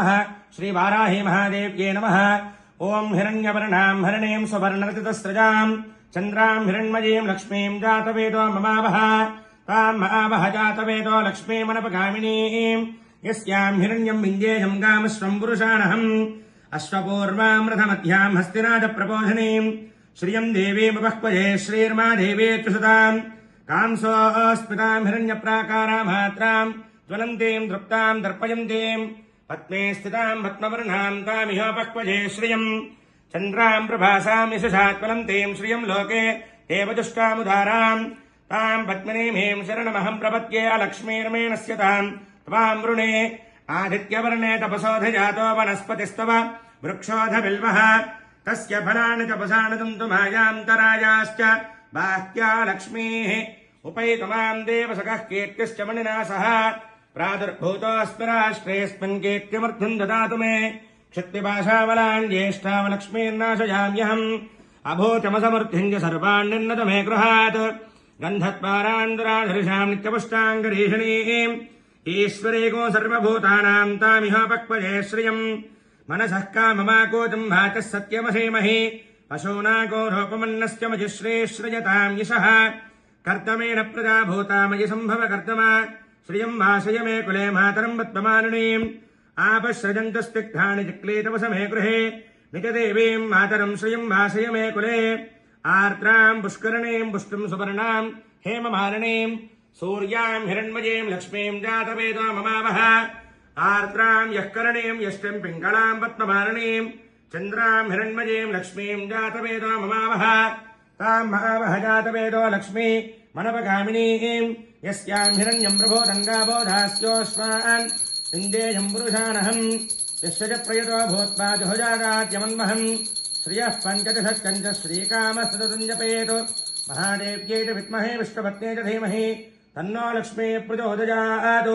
नमः। श्रीवाराही महादेव्ये नमः। ॐ हिरण्यवर्णाम् हरणीम् सुवर्णरतितस्रजाम् चन्द्राम् हिरण्मयीम् लक्ष्मीम् जातवेदो ममावह ताम् महावह जातवेदो लक्ष्मीमनपगामिनीम् यस्याम् हिरण्यम् विञ्जेयम् गामश्वम् पुरुषाणहम् अश्वपूर्वाम् रथमध्याम् हस्तिनाथप्रबोधिनीम् श्रियम् देवीमपह्वजे श्रीर्मा देवीत्युषताम् कांसोऽस्मिताम् हिरण्यप्राकारामात्राम् ज्वलन्तीम् दृप्ताम् दर्पयन्तीम् पद्मे स्थिताम् पद्मवर्णाम् तामिहोपक्वजे श्रियम्। चन्द्राम् प्रभासाम् यशसात्मलन्तीम् श्रियम् लोके। देवदुष्टामुदाराम् ताम् पद्मिनीमीम् शरणमहम् प्रपद्ये अलक्ष्मीर्मेणस्य ताम्। त्वाम् वृणे। आदित्यवर्णे तपसोऽधजातो वनस्पतिस्तव। वृक्षोऽधबिल्वः तस्य फलानि तपसानि तुन्तुमायान्तरायाश्च बाह्या लक्ष्मीः उपैतमाम् देवसखः कीर्तिश्च मणिना सह प्रादुर्भूतोऽस्मि राष्ट्रेऽस्मिन् कीर्तिमर्थम् ददातु मे क्षत्रिपाशावलान् ज्येष्ठावलक्ष्मीर्नाशयाम्यहम् अभूतमसमृद्धिम् च सर्वाण्यन्नत मे गृहात् गन्धत्वारान्दराधरिषाम् नित्यपुष्टाङ्गरीषणीम् ईश्वरेको सर्वभूतानाम् तामिहोपक्वजे श्रियम् मनसः काममाकोचम् भाचः सत्यमसेमहि पशूनाको रूपमन्नस्य मजिश्रेश्रयताम् यशः कर्तमेन प्रजा भूतामयि सम्भव कर्तमा శ్రియం భాషయ మే కులే మాతరం పద్మమాలినీం ఆపశ్రజంతస్తిగ్ధాని చిక్లీతవసమే గృహే. నిజదేవీం మాతరం శ్రియం భాషయ మే కులే. ఆర్ద్రాం పుష్కరణీం పుష్టిం సువర్ణాం హేమమాలినీం. సూర్యాం హిరణ్మయీం లక్ష్మీం జాతవేదో మమావహ. ఆర్ద్రాం యఃకరణీం యష్టిం పింగళాం పద్మమాలినీం. చంద్రాం హిరణ్మయీం లక్ష్మీం జాతవేదో మమావహ. తాం మహావహ జాతవేదో లక్ష్మీ. मनपगामिनीम् यस्याम् हिरण्यम् प्रभोदङ्गाबोधास्योऽश्वान् इन्देयम् पुरुषानहम्। यस्य च प्रयतो भूत्वा जुहुजागाद्यमन्वहम्। श्रियः पञ्चदशच्कञ्च श्रीकामस्ततम् जपेत् महादेव्यै च विद्महे च धीमहि। तन्नो लक्ष्मी प्रचोदयात्।